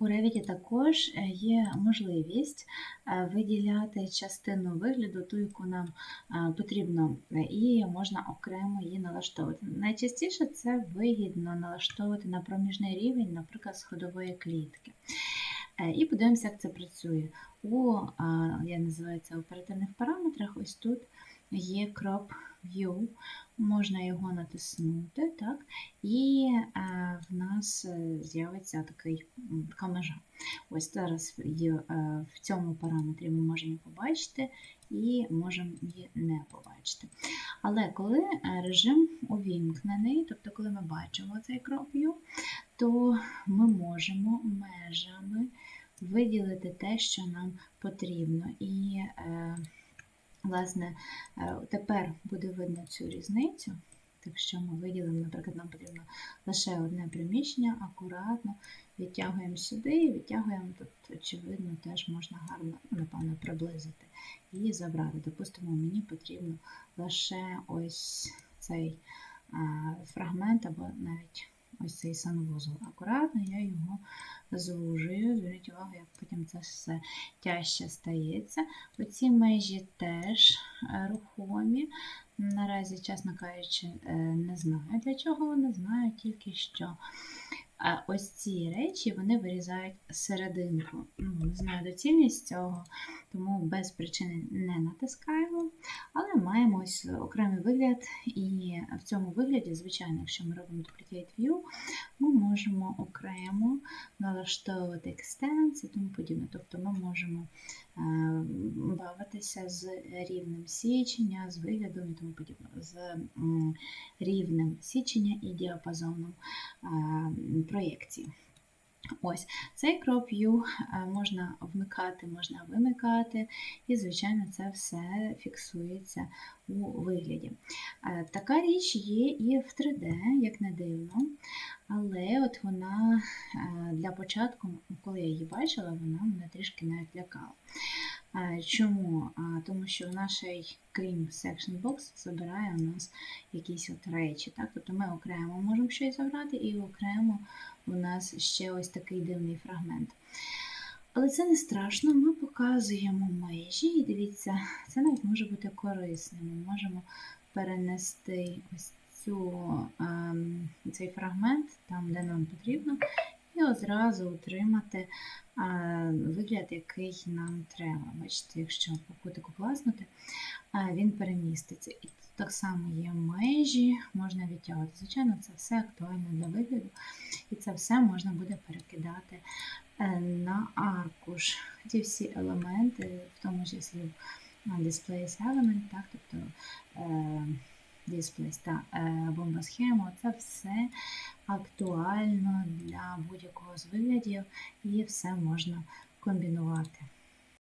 У Revit також е, є можливість е, виділяти частину вигляду, ту, яку нам е, потрібно, і можна окремо її налаштовувати. Найчастіше це вигідно налаштовувати на проміжний рівень, наприклад, з ходової клітки. І подивимося, як це працює. У, я називаю це оперативних параметрах, ось тут є Crop View, можна його натиснути, так, і е, в нас е, з'явиться такий, така межа. Ось зараз е, в цьому параметрі ми можемо побачити і можемо її не побачити. Але коли е, режим увімкнений, тобто коли ми бачимо цей Crop View, то ми можемо межами виділити те, що нам потрібно. І, власне, е, тепер буде видно цю різницю. Якщо ми виділимо, наприклад, нам потрібно лише одне приміщення, акуратно відтягуємо сюди і відтягуємо тут, очевидно, теж можна гарно, ну, напевно, приблизити і забрати. Допустимо, мені потрібно лише ось цей е, фрагмент або навіть ось цей санвузол. Акуратно я його звужую. Зверніть увагу, як потім це все тяжче стається. Оці межі теж е, рухомі. Наразі, чесно кажучи, е, не знаю для чого вони, знаю тільки що. А ось ці речі вони вирізають серединку. Ну, не знаю доцільність цього, тому без причини не натискаємо. Але маємо ось окремий вигляд, і в цьому вигляді, звичайно, якщо ми робимо Duplicate View, ми можемо окремо налаштовувати Extends і тому подібне. Тобто ми можемо е, бавитися з рівнем січення, з виглядом і тому подібне, з рівнем січення і діапазоном е, проєкції. Ось цей Crop View е, можна вмикати, можна вимикати, і, звичайно, це все фіксується у вигляді. Е, Така річ є і в 3D, як не дивно, але от вона е, для початку, коли я її бачила, вона мене трішки навіть лякала. Е, Чому? Тому що наш крім Section Box забирає у нас якісь от речі. Так? Тобто ми окремо можемо щось забрати, і окремо у нас ще ось такий дивний фрагмент. Але це не страшно, ми показуємо межі, і дивіться, це навіть може бути корисним. Ми можемо перенести ось цю, ем, цей фрагмент там, де нам потрібно, і одразу отримати вигляд, який нам треба. Бачите, якщо по кутику класнути, він переміститься. І тут так само є межі, можна відтягувати. Звичайно, це все актуально для вигляду, і це все можна буде перекидати е, на аркуш. Ті всі елементи, в тому числі Displays Element, так, тобто е, Displays та е, бомба схема, це все актуально для будь-якого з виглядів і все можна комбінувати.